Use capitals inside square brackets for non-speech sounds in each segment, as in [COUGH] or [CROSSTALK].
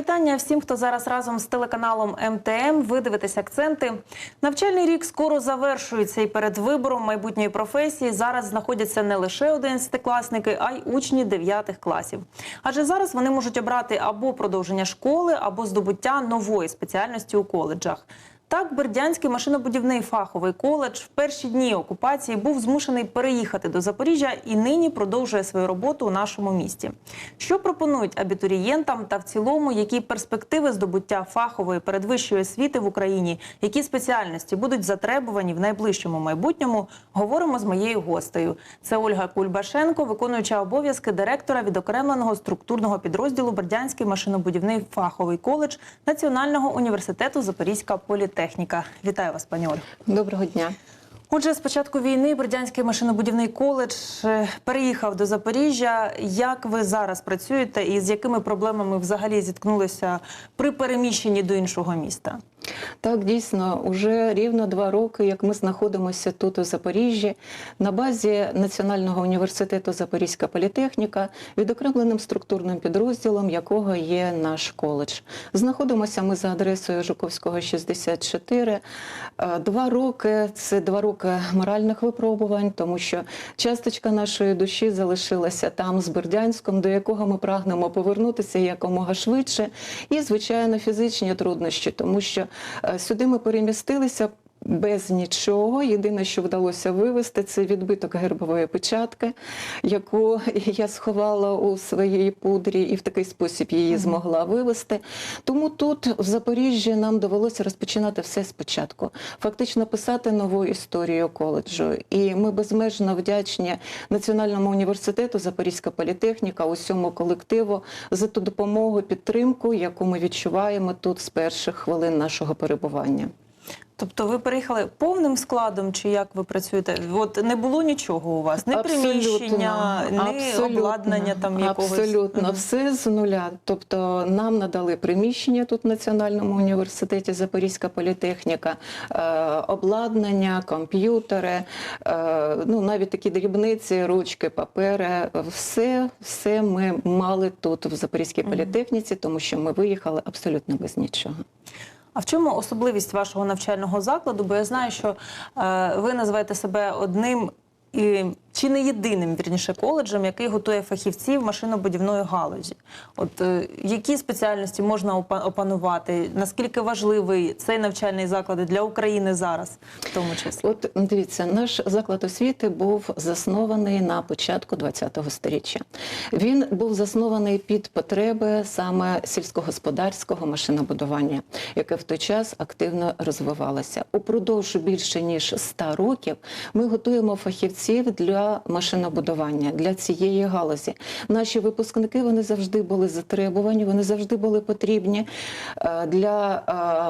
вітання всім, хто зараз разом з телеканалом МТМ. Ви дивитесь акценти. Навчальний рік скоро завершується, і перед вибором майбутньої професії зараз знаходяться не лише 11-класники, а й учні дев'ятих класів. Адже зараз вони можуть обрати або продовження школи, або здобуття нової спеціальності у коледжах. Так, Бердянський машинобудівний фаховий коледж в перші дні окупації був змушений переїхати до Запоріжжя і нині продовжує свою роботу у нашому місті. Що пропонують абітурієнтам та в цілому, які перспективи здобуття фахової передвищої освіти в Україні, які спеціальності будуть затребувані в найближчому майбутньому, говоримо з моєю гостею. Це Ольга Кульбашенко, виконуюча обов'язки директора відокремленого структурного підрозділу Бердянський машинобудівний фаховий коледж Національного університету Запорізька політехніка. Вітаю вас, пані Ольга. Доброго дня. Отже, з початку війни Бердянський машинобудівний коледж е, переїхав до Запоріжжя. Як ви зараз працюєте і з якими проблемами взагалі зіткнулися при переміщенні до іншого міста? Так, дійсно, уже рівно два роки, як ми знаходимося тут у Запоріжжі, на базі Національного університету Запорізька політехніка, відокремленим структурним підрозділом якого є наш коледж. Знаходимося ми за адресою Жуковського 64. Е, Два роки це два роки моральних випробувань, тому що часточка нашої душі залишилася там з Бердянськом, до якого ми прагнемо повернутися якомога швидше, і звичайно фізичні труднощі, тому що сюди ми перемістилися. Без нічого. Єдине, що вдалося вивести, це відбиток гербової печатки, яку я сховала у своїй пудрі і в такий спосіб її змогла вивести. Тому тут, в Запоріжжі, нам довелося розпочинати все спочатку, фактично писати нову історію коледжу. І ми безмежно вдячні Національному університету Запорізька політехніка, усьому колективу за ту допомогу, підтримку, яку ми відчуваємо тут з перших хвилин нашого перебування. Тобто ви переїхали повним складом, чи як ви працюєте? От не було нічого у вас, Абсолютно, приміщення, ні обладнання там якогось. Абсолютно, все з нуля. Тобто нам надали приміщення тут в Національному університеті Запорізька політехніка, е, обладнання, комп'ютери, е, ну навіть такі дрібниці, ручки, папери. Все, все ми мали тут в Запорізькій політехніці, тому що ми виїхали абсолютно без нічого. А в чому особливість вашого навчального закладу? Бо я знаю, що е, ви називаєте себе одним і чи не єдиним вірніше коледжем, який готує фахівців машинобудівної галузі. От е, які спеціальності можна опа- опанувати? Наскільки важливий цей навчальний заклад для України зараз, в тому числі? От дивіться, наш заклад освіти був заснований на початку ХХ століття. Він був заснований під потреби саме сільськогосподарського машинобудування, яке в той час активно розвивалося. Упродовж більше ніж 100 років ми готуємо фахівців для машинобудування для цієї галузі. Наші випускники вони завжди були затребувані, вони завжди були потрібні е, для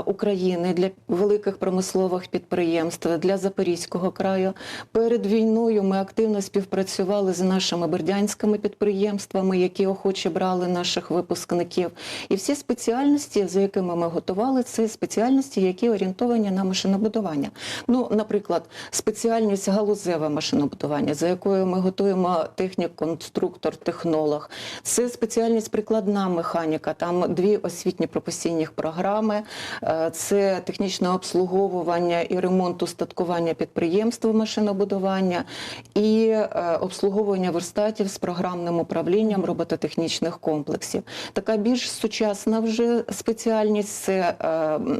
е, України, для великих промислових підприємств, для Запорізького краю. Перед війною ми активно співпрацювали з нашими бердянськими підприємствами, які охоче брали наших випускників. І всі спеціальності, за якими ми готували, це спеціальності, які орієнтовані на машинобудування. Ну, наприклад, спеціальність галузеве машинобудування, за якою ми готуємо технік, конструктор, технолог. Це спеціальність прикладна механіка. Там дві освітні професійні програми. Е, Це технічне обслуговування і ремонт устаткування підприємств машинобудування і е, обслуговування верстатів з програмним управлінням робототехнічних комплексів. Така більш сучасна вже спеціальність це е,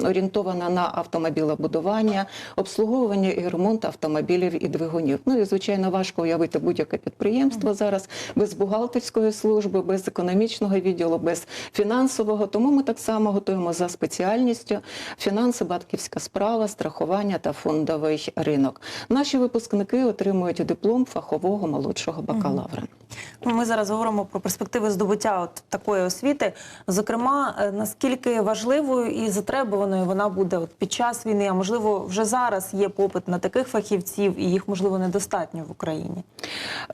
орієнтована на автомобілебудування, обслуговування і ремонт автомобілів і двигунів. Ну і звичайно важко уявити будь-яке підприємство зараз без бухгалтерської служби, без економічного відділу, без фінансового. Тому ми так само готуємо за спеціальністю фінанси, банківська справа, страхування та фондовий ринок. Наші випускники отримують диплом фахового молодшого бакалавра. Ну, Ми зараз говоримо про перспективи здобуття от такої освіти. Зокрема, е, наскільки важливою і затребуваною вона буде от під час війни, а можливо, вже зараз є попит на таких фахівців, і їх можливо недостатньо в Україні.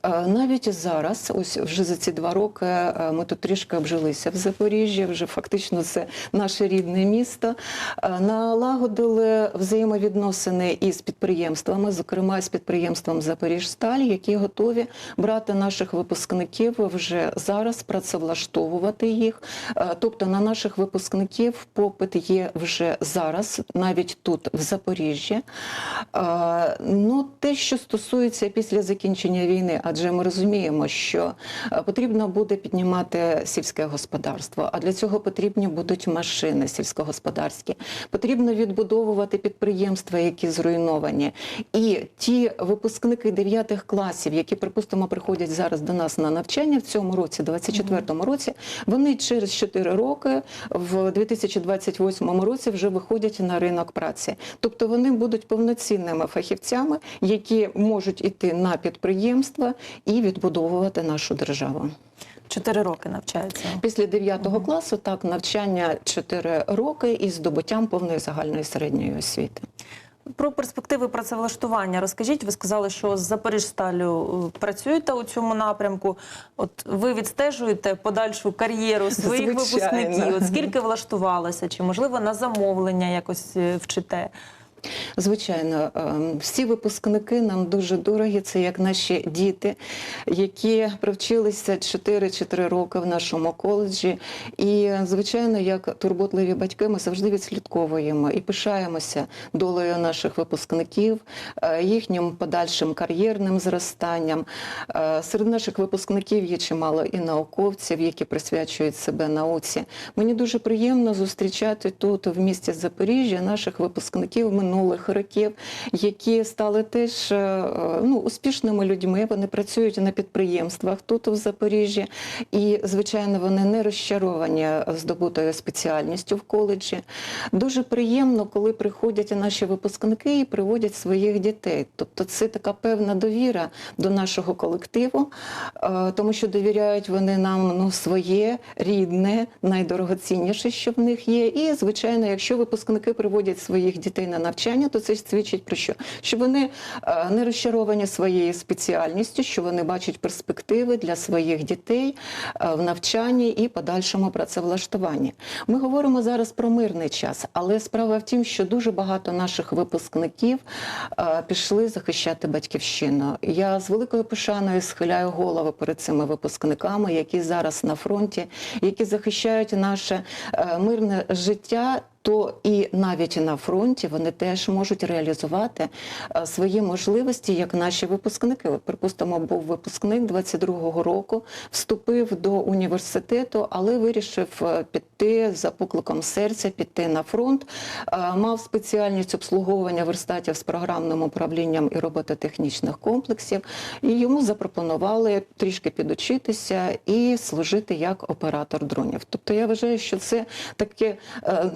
Е, Навіть зараз, ось вже за ці два роки, е, ми тут трішки обжилися в Запоріжжі, вже фактично це наше рідне місто. Е, Налагодили взаємовідносини із підприємствами, зокрема з підприємством Запоріжсталь, які готові брати наших випускників вже зараз працевлаштовувати їх. Тобто на наших випускників попит є вже зараз, навіть тут, в Запоріжжі. Ну, те, що стосується після закінчення війни, адже ми розуміємо, що е, потрібно буде піднімати сільське господарство, а для цього потрібні будуть машини сільськогосподарські. Потрібно відбудовувати підприємства, які зруйновані. І ті випускники 9 класів, які, припустимо, приходять зараз до нас на навчання в цьому році, 24-му році, вони через 4 роки в 2028 році вже виходять на ринок праці. Тобто вони будуть повноцінними фахівцями, які можуть іти на підприємства і відбудовувати нашу державу. Чотири роки навчаються. Після 9 класу так навчання 4 роки із здобуттям повної загальної середньої освіти. Про перспективи працевлаштування розкажіть. Ви сказали, що з Запоріжсталю е, працюєте у цьому напрямку. От ви відстежуєте подальшу кар'єру [LAUGHS] своїх Звичайно. випускників. От скільки влаштувалося, чи можливо на замовлення якось е, вчите? Звичайно, ем, всі випускники нам дуже дорогі. Це як наші діти, які провчилися 4-4 роки в нашому коледжі. І, звичайно, як турботливі батьки, ми завжди відслідковуємо і пишаємося долею наших випускників, е, їхнім подальшим кар'єрним зростанням. Е, Серед наших випускників є чимало і науковців, які присвячують себе науці. Мені дуже приємно зустрічати тут, в місті Запоріжжя, наших випускників минулих років, які стали теж е, ну, успішними людьми. Вони працюють на підприємствах тут, в Запоріжжі, і, звичайно, вони не розчаровані здобутою спеціальністю в коледжі. Дуже приємно, коли приходять наші випускники і приводять своїх дітей. Тобто, це така певна довіра до нашого колективу, е, тому що довіряють вони нам ну, своє рідне, найдорогоцінніше, що в них є. І, звичайно, якщо випускники приводять своїх дітей на навчання, то це свідчить про що? Що вони е, не розчаровані своєю спеціальністю, що вони бачать перспективи для своїх дітей е, в навчанні і подальшому працевлаштуванні. Ми говоримо зараз про мирний час, але справа в тім, що дуже багато наших випускників е, пішли захищати батьківщину. Я з великою пошаною схиляю голову перед цими випускниками, які зараз на фронті, які захищають наше мирне життя. То і навіть на фронті вони теж можуть реалізувати е, свої можливості, як наші випускники. От, припустимо, був випускник 22-го року, вступив до університету, але вирішив е, піти за покликом серця, піти на фронт. Е, Мав спеціальність обслуговування верстатів з програмним управлінням і робототехнічних комплексів. І йому запропонували трішки підучитися і служити як оператор дронів. Тобто я вважаю, що це таке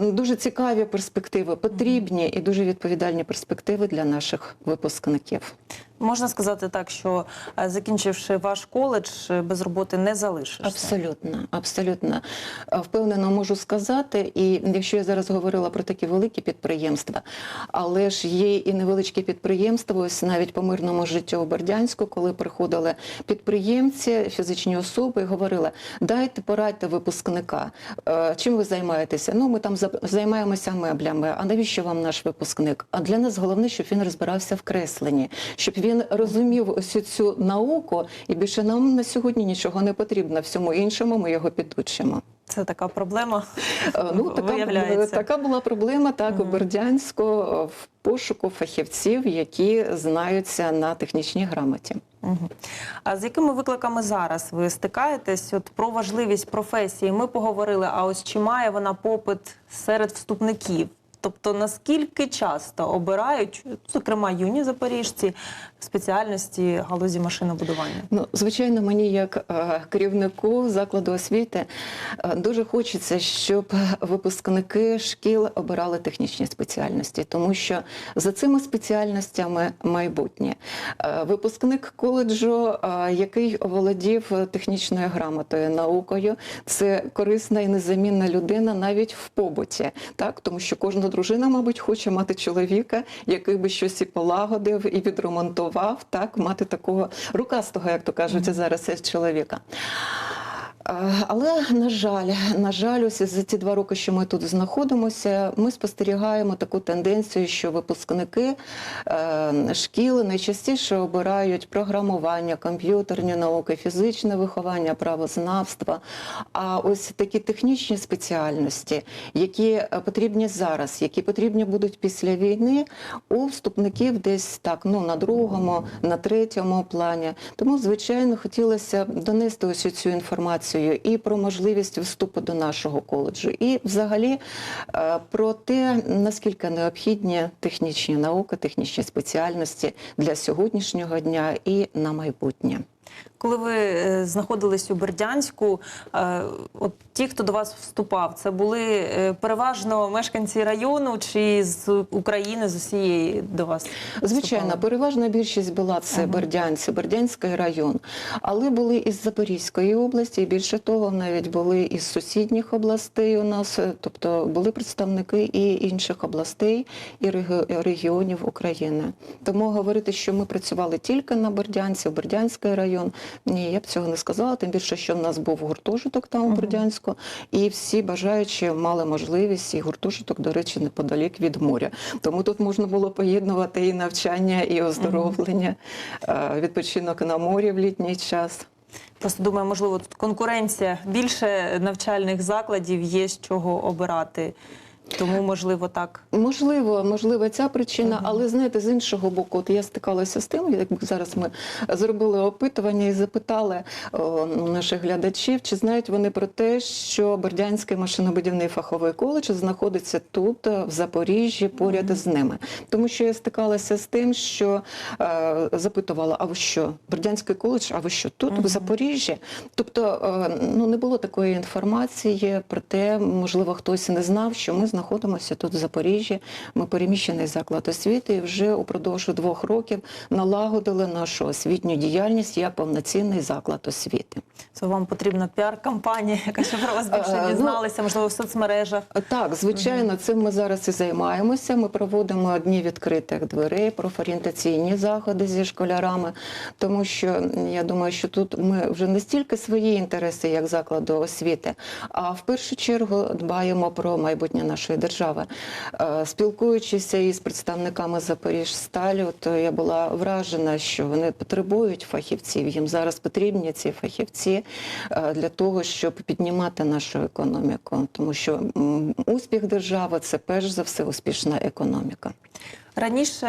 дуже цікаві перспективи, потрібні і дуже відповідальні перспективи для наших випускників. Можна сказати так, що е, закінчивши ваш коледж, е, без роботи не залишишся. Абсолютно, абсолютно Е, впевнено можу сказати. І якщо я зараз говорила про такі великі підприємства, але ж є і невеличкі підприємства, ось навіть по мирному життю у Бердянську, коли приходили підприємці, фізичні особи, і говорили: дайте, порадьте випускника. Чим ви займаєтеся? Ну, ми там за- займаємося меблями. А навіщо вам наш випускник? А для нас головне, щоб він розбирався в кресленні, щоб він розумів ось цю науку, і більше нам на сьогодні нічого не потрібно. Всьому іншому ми його підучимо. Це така проблема. Е, Ну, така, Виявляється. така була проблема так у Бердянську е, в пошуку фахівців, які знаються на технічній грамоті. Мгм. А з якими викликами зараз ви стикаєтесь? От про важливість професії ми поговорили. А ось чи має вона попит серед вступників? Тобто наскільки часто обирають, зокрема юні запоріжці, спеціальності галузі машинобудування? Ну, звичайно, мені як е, керівнику закладу освіти е, дуже хочеться, щоб випускники шкіл обирали технічні спеціальності, тому що за цими спеціальностями майбутнє. Е, Випускник коледжу, е, який оволодів технічною грамотою, наукою, це корисна і незамінна людина навіть в побуті, так тому що кожна дружина, мабуть, хоче мати чоловіка, який би щось і полагодив, і відремонтував, так мати такого рукастого, як то кажуть зараз, чоловіка. Е, Але на жаль, на жаль, ось за ті два роки, що ми тут знаходимося, ми спостерігаємо таку тенденцію, що випускники е, шкіл найчастіше обирають програмування, комп'ютерні науки, фізичне виховання, правознавство. А ось такі технічні спеціальності, які е, потрібні зараз, які потрібні будуть після війни, у вступників десь так, ну на другому, на третьому плані. Тому, звичайно, хотілося б донести ось цю інформацію і про можливість вступу до нашого коледжу, і взагалі е, про те, наскільки необхідні технічні науки, технічні спеціальності для сьогоднішнього дня і на майбутнє. Коли ви е, знаходились у Бердянську, е, от ті, хто до вас вступав, це були е, переважно мешканці району чи з України, з усієї до вас? Звичайно, переважна більшість була це Ага. Бердянці, Бердянський район, але були із Запорізької області, і більше того, навіть були із сусідніх областей у нас, тобто були представники і інших областей і регіонів України. Тому говорити, що ми працювали тільки на Бердянці, в Бердянський район, ні, я б цього не сказала. Тим більше, що в нас був гуртожиток там у Мгм. Бердянську, і всі бажаючі мали можливість, і гуртожиток, до речі, неподалік від моря. Тому тут можна було поєднувати і навчання, і оздоровлення, е, відпочинок на морі в літній час. Просто думаю, можливо, тут конкуренція більше навчальних закладів є з чого обирати. Тому, можливо, так. Можливо, можливо, ця причина, але знаєте, з іншого боку, от я стикалася з тим, як зараз ми зробили опитування і запитали о, наших глядачів, чи знають вони про те, що Бердянський машинобудівний фаховий коледж знаходиться тут, е, в Запоріжжі, поряд з ними. Тому що я стикалася з тим, що е, запитувала: а ви що, Бердянський коледж, а ви що тут, в Запоріжжі? Тобто, е, ну не було такої інформації про те, можливо, хтось не знав, що ми знаходимося тут в Запоріжжі. Ми переміщений заклад освіти і вже упродовж двох років налагодили нашу освітню діяльність як повноцінний заклад освіти. Це вам потрібна піар-кампанія, яка щоб про вас Е, більше ну, дізналися, можливо, в соцмережах. Так, звичайно, цим ми зараз і займаємося. Ми проводимо дні відкритих дверей, профорієнтаційні заходи зі школярами, тому що я думаю, що тут ми вже не стільки свої інтереси як закладу освіти, а в першу чергу дбаємо про майбутнє нашої держави. Е, Спілкуючися із представниками Запоріжсталі, то я була вражена, що вони потребують фахівців. Їм зараз потрібні ці фахівці е, для того, щоб піднімати нашу економіку, тому що успіх держави це перш за все успішна економіка. Раніше,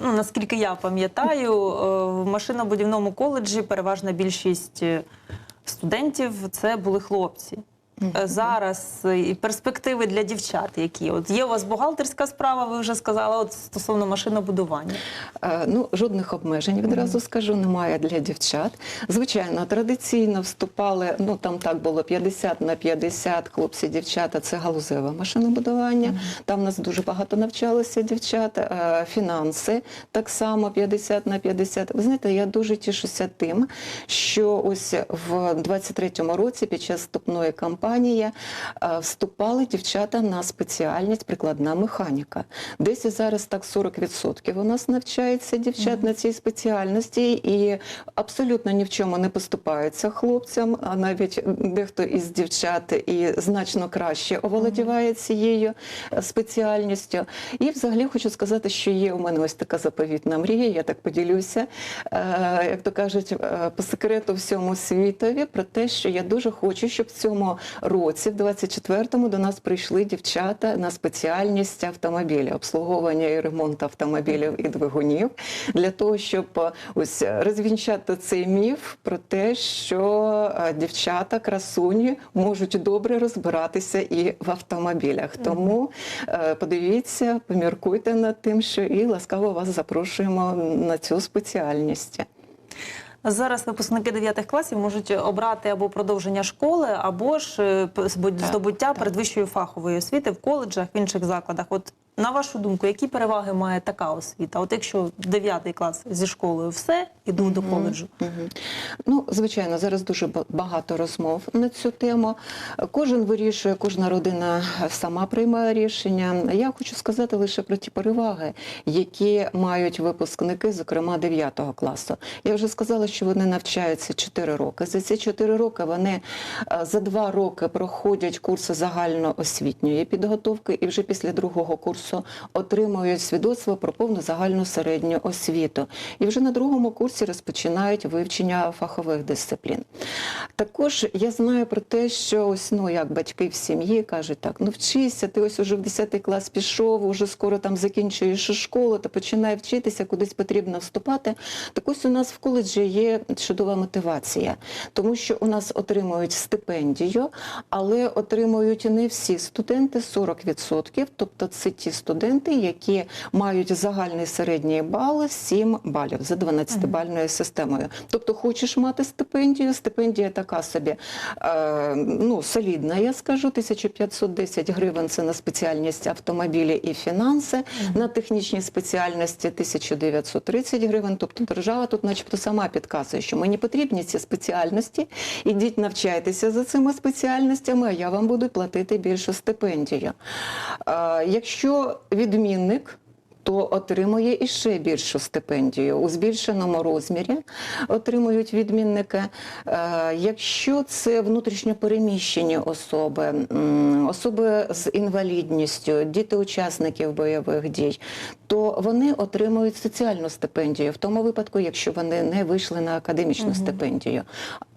ну наскільки я пам'ятаю, е, в машинобудівному коледжі переважна більшість студентів це були хлопці. Е, Зараз е, і перспективи для дівчат, які от є у вас бухгалтерська справа, ви вже сказали, от стосовно машинобудування. Е, Ну, жодних обмежень відразу скажу, немає для дівчат. Звичайно, традиційно вступали, ну там так було 50 на 50 хлопці, дівчата. Це галузеве машинобудування. Там у нас дуже багато навчалося дівчат. Е, Фінанси так само 50 на 50. Ви знаєте, я дуже тішуся тим, що ось в 23-му році під час вступної кампанії е, вступали дівчата на спеціальність прикладна механіка. Десь і зараз так 40% у нас навчається дівчат на цій спеціальності і абсолютно ні в чому не поступаються хлопцям, а навіть дехто із дівчат і значно краще оволодіває цією е, спеціальністю. І взагалі хочу сказати, що є у мене ось така заповітна мрія, я так поділюся, е, як то кажуть, по секрету всьому світові про те, що я дуже хочу, щоб в цьому році, в 24-му, до нас прийшли дівчата на спеціальність автомобілі, обслуговування і ремонт автомобілів і двигунів, для того, щоб е, ось розвінчати цей міф про те, що е, дівчата, красуні можуть добре розбиратися і в автомобілях. Тому е, подивіться, поміркуйте над тим, що і ласкаво вас запрошуємо на цю спеціальність. Зараз випускники 9 класів можуть обрати або продовження школи, або ж е, здобуття передвищої фахової освіти в коледжах, в інших закладах. От На вашу думку, які переваги має така освіта? От якщо 9 клас зі школою все, іду до коледжу. Мгм. Ну, звичайно, зараз дуже багато розмов на цю тему. Кожен вирішує, кожна родина сама приймає рішення. Я хочу сказати лише про ті переваги, які мають випускники, зокрема 9 класу. Я вже сказала, що вони навчаються 4 роки. За ці 4 роки вони е, за 2 роки проходять курси загальноосвітньої підготовки і вже після другого курсу отримують свідоцтво про повну загальну середню освіту. І вже на другому курсі розпочинають вивчення фахових дисциплін. Також я знаю про те, що ось ну як батьки в сім'ї кажуть, так ну вчися, ти ось уже в 10 клас пішов, уже скоро там закінчуєш школу та починає вчитися, кудись потрібно вступати. Так ось у нас в коледжі є чудова мотивація, тому що у нас отримують стипендію, але отримують не всі студенти 40%, тобто це ті студенти, які мають загальний середній бал 7 балів за 12-бальною системою. Тобто, хочеш мати стипендію, стипендія така собі е, ну, солідна, я скажу, 1510 гривень це на спеціальність автомобілі і фінанси, на технічні спеціальності 1930 гривень. Тобто держава тут начебто сама підказує, що мені потрібні ці спеціальності, ідіть навчайтеся за цими спеціальностями, а я вам буду платити більшу стипендію. Е, якщо відмінник, то отримує іще більшу стипендію у збільшеному розмірі. Отримують відмінники. Е, Якщо це внутрішньопереміщені особи, особи з інвалідністю, діти учасників бойових дій, то вони отримують соціальну стипендію в тому випадку, якщо вони не вийшли на академічну стипендію.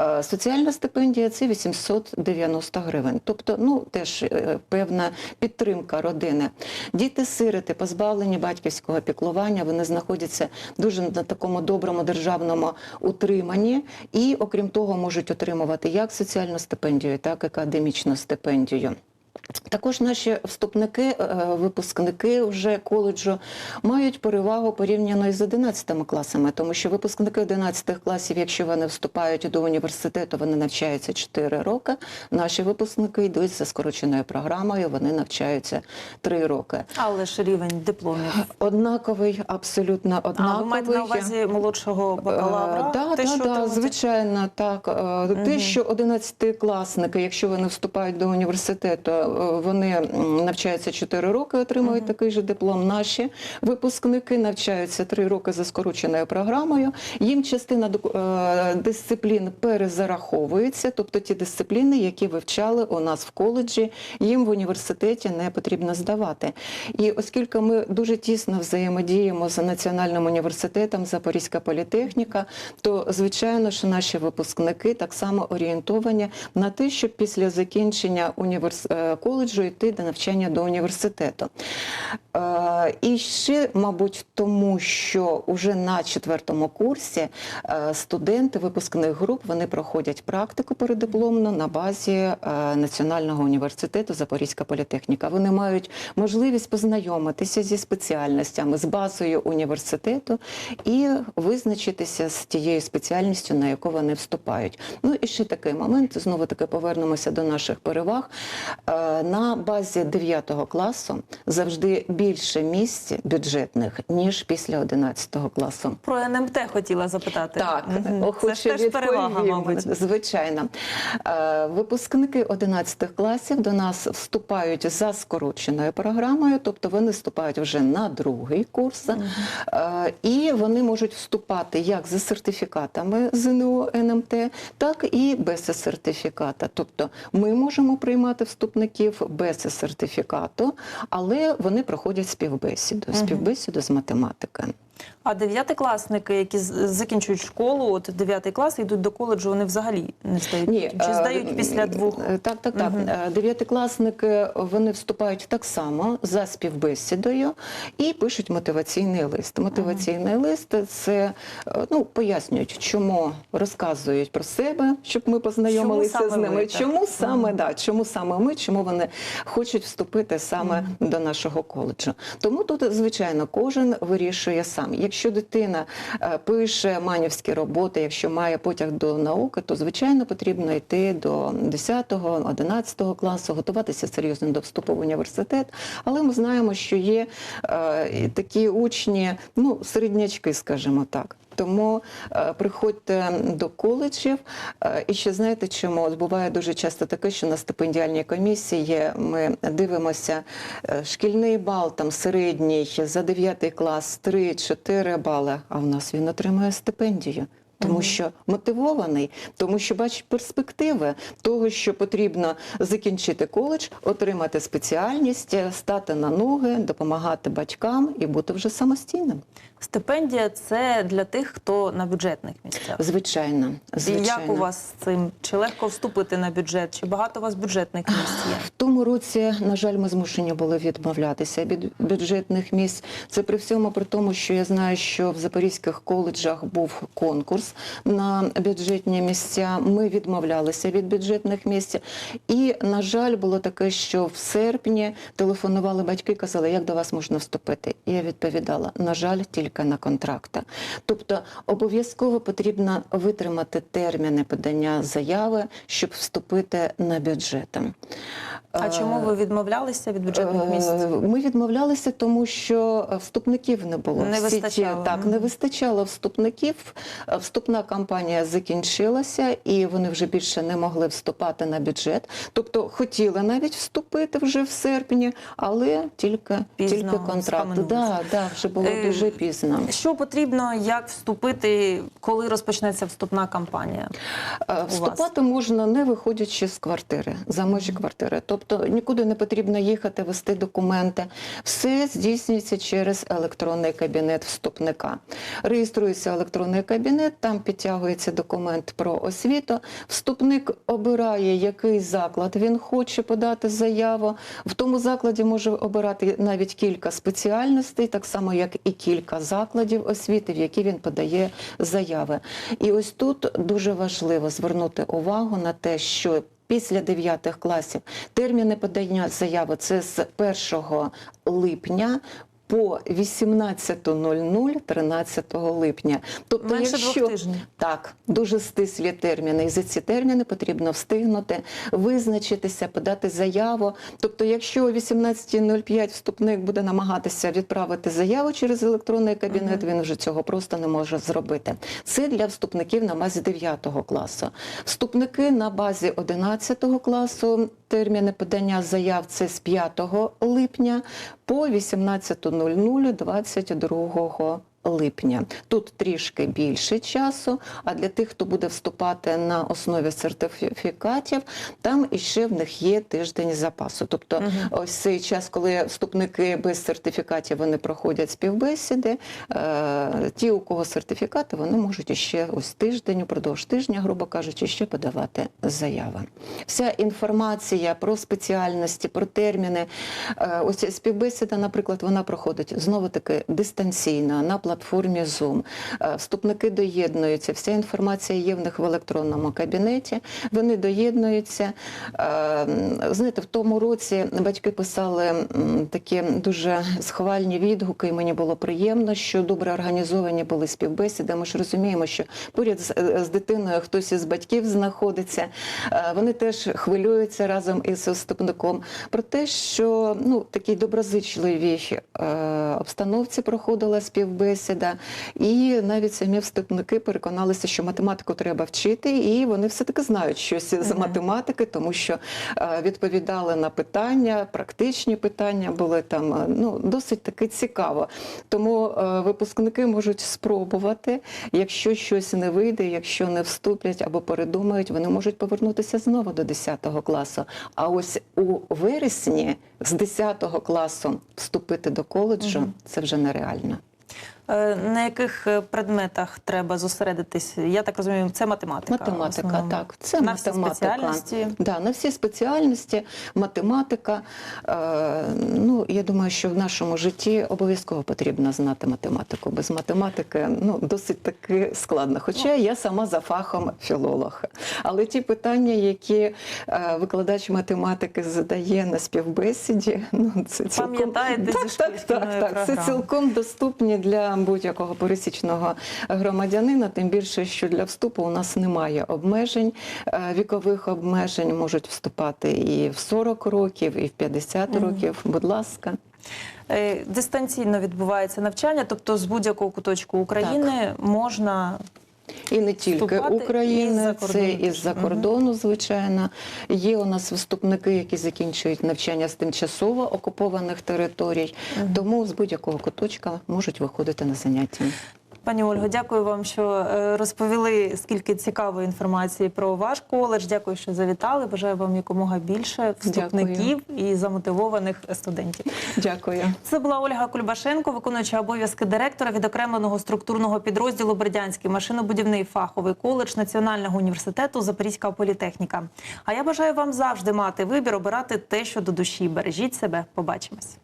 Е, Соціальна стипендія це 890 гривень. Тобто, ну теж е, певна підтримка родини. Діти-сироти, позбавлені батьківського піклування, вони знаходяться дуже на такому доброму державному утриманні, і окрім того, можуть отримувати як соціальну стипендію, так і академічну стипендію. Також наші вступники, е, випускники вже коледжу мають перевагу порівняно із 11 класами, тому що випускники 11 класів, якщо вони вступають до університету, вони навчаються 4 роки. Наші випускники йдуть за скороченою програмою, вони навчаються 3 роки. Але ж рівень дипломів. Однаковий, абсолютно А однаковий. ви маєте на увазі молодшого бакалавра? Е, Да, да, да, звичайно, так. Е, Те, що 11-класники, якщо вони вступають до університету, е, вони навчаються 4 роки, отримують такий же диплом. Наші випускники навчаються 3 роки за скороченою програмою. Їм частина е, дисциплін перезараховується, тобто ті дисципліни, які вивчали у нас в коледжі, їм в університеті не потрібно здавати. І оскільки ми дуже тісно взаємодіємо з Національним університетом Запорізька політехніка, то звичайно, що наші випускники так само орієнтовані на те, щоб після закінчення універс... коледжу йти до навчання до університету. Е, І ще, мабуть, тому що вже на четвертому курсі е, студенти випускних груп вони проходять практику передипломну на базі е, Національного університету Запорізька політехніка. Вони мають можливість познайомитися зі спеціальностями, з базою університету і визначитися з тією спеціальністю, на яку вони вступають. Ну і ще такий момент, знову таки повернемося до наших переваг. На базі 9 класу завжди більше місць бюджетних, ніж після 11 класу. Про НМТ хотіла запитати. Так, охоче це ж теж перевага, мабуть. Звичайно. Е, Випускники 11 класів до нас вступають за скороченою програмою, тобто вони вступають вже на другий курс, Е, і вони можуть вступати як за сертифікатами ЗНО НМТ, так і без сертифіката. Тобто ми можемо приймати вступників без сертифікату, але вони проходять співбесіду, співбесіду з математики. А дев'ятикласники, які закінчують школу, от дев'ятий клас, йдуть до коледжу, вони взагалі не стають. Ні. Чи здають після двох? е, Так, так, так. Е, Дев'ятикласники вони вступають так само за співбесідою і пишуть мотиваційний лист. Мотиваційний лист це е, ну пояснюють, чому розказують про себе, щоб ми познайомилися Чому з ними. так? чому саме да, чому саме ми, чому вони хочуть вступити саме до нашого коледжу. Тому тут, звичайно, кожен вирішує сам. Якщо якщо дитина е, пише манівські роботи, якщо має потяг до науки, то звичайно потрібно йти до 10-11 класу, готуватися серйозно до вступу в університет. Але ми знаємо, що є е, такі учні, ну середнячки, скажімо так. Тому е, приходьте до коледжів. Е, і ще знаєте, чому буває дуже часто таке, що на стипендіальній комісії ми дивимося е, шкільний бал, там середній за 9 клас 3-4 бали, а в нас він отримує стипендію. Тому що мотивований, тому що бачить перспективи того, що потрібно закінчити коледж, отримати спеціальність, е, стати на ноги, допомагати батькам і бути вже самостійним. Стипендія це для тих, хто на бюджетних місцях. Звичайно, І як у вас з цим? Чи легко вступити на бюджет? Чи багато у вас бюджетних місць є? В тому році, на жаль, ми змушені були відмовлятися від бюджетних місць. Це при всьому при тому, що я знаю, що в запорізьких коледжах був конкурс на бюджетні місця. Ми відмовлялися від бюджетних місць. І, на жаль, було таке, що в серпні телефонували батьки, казали, як до вас можна вступити. І я відповідала: на жаль, тільки на контракти. Тобто обов'язково потрібно витримати терміни подання заяви, щоб вступити на бюджети. А чому ви відмовлялися від бюджетних Е, місць? Ми відмовлялися, тому що вступників не було. Не вистачало. так, не вистачало вступників. Вступна кампанія закінчилася, і вони вже більше не могли вступати на бюджет. Тобто хотіли навіть вступити вже в серпні, але тільки, Пізно тільки контракт. Да, да, вже було Е, дуже пізно. Що потрібно, як вступити, коли розпочнеться вступна кампанія? Е, Вступати можна не виходячи з квартири, за межі квартири. Тобто нікуди не потрібно їхати, вести документи. Все здійснюється через електронний кабінет вступника. Реєструється електронний кабінет, там підтягується документ про освіту. Вступник обирає, який заклад він хоче подати заяву. В тому закладі може обирати навіть кілька спеціальностей, так само як і кілька закладів освіти, в які він подає заяви. І ось тут дуже важливо звернути увагу на те, що Після 9 класів терміни подання заяви це з 1 липня по 18.00 13 липня. Тобто, Менше якщо двох тижнів. так, дуже стислі терміни, і за ці терміни потрібно встигнути визначитися, подати заяву. Тобто, якщо о 18.05 вступник буде намагатися відправити заяву через електронний кабінет, він вже цього просто не може зробити. Це для вступників на базі 9 класу. Вступники на базі 11 класу. Терміни подання заяв це з 5 липня по 18.00 22 липня. Тут трішки більше часу, а для тих, хто буде вступати на основі сертифікатів, там іще в них є тиждень запасу. Тобто ось цей час, коли вступники без сертифікатів вони проходять співбесіди, е, ті, у кого сертифікати, вони можуть іще ось тиждень, упродовж тижня, грубо кажучи, ще подавати заяви. Вся інформація про спеціальності, про терміни. е, Ось співбесіда, наприклад, вона проходить знову таки дистанційно на платформі Zoom. Е, Вступники доєднуються. Вся інформація є в них в електронному кабінеті. Вони доєднуються. Е, Знаєте, в тому році батьки писали такі дуже схвальні відгуки, і мені було приємно, що добре організовані були співбесіди. Ми ж розуміємо, що поряд з, е, дитиною хтось із батьків знаходиться. Вони теж хвилюються разом із вступником про те, що ну такій доброзичливій обстановці проходила співбесіда, і навіть самі вступники переконалися, що математику треба вчити, і вони все таки знають щось з математики, тому що е, відповідали на питання, практичні питання були там е, ну досить таки цікаво. Тому е, випускники можуть спробувати, якщо щось не вийде, якщо не вступлять або передумають, вони можуть повернутися знову до 10 класу. А ось у вересні з 10 класу вступити до коледжу це вже нереально. Е, На яких е, предметах треба зосередитись? Я так розумію, це математика. Математика, основному. так. Це на всі математика. спеціальності. Да, на всі спеціальності, математика. Е, ну, я думаю, що в нашому житті обов'язково потрібно знати математику. Без математики ну, досить таки складно. Хоча я сама за фахом філолог. Але ті питання, які е, викладач математики задає на співбесіді, ну, це цілком... Пам'ятаєте так, так, так, так. Це цілком доступні для будь-якого пересічного громадянина. Тим більше, що для вступу у нас немає обмежень, е, вікових обмежень можуть вступати і в 40 років, і в 50 років. Будь ласка. Е, Дистанційно відбувається навчання, тобто з будь-якого куточку України можна І не тільки України, це і із-за кордону, звичайно. Є у нас вступники, які закінчують навчання з тимчасово окупованих територій, тому з будь-якого куточка можуть виходити на заняття. Пані Ольго, дякую вам, що е, розповіли скільки цікавої інформації про ваш коледж. Дякую, що завітали. Бажаю вам якомога більше вступників і замотивованих студентів. Дякую. Це була Ольга Кульбашенко, виконуюча обов'язки директора відокремленого структурного підрозділу Бердянський машинобудівний фаховий коледж Національного університету Запорізька політехніка. А я бажаю вам завжди мати вибір, обирати те, що до душі. Бережіть себе. Побачимось.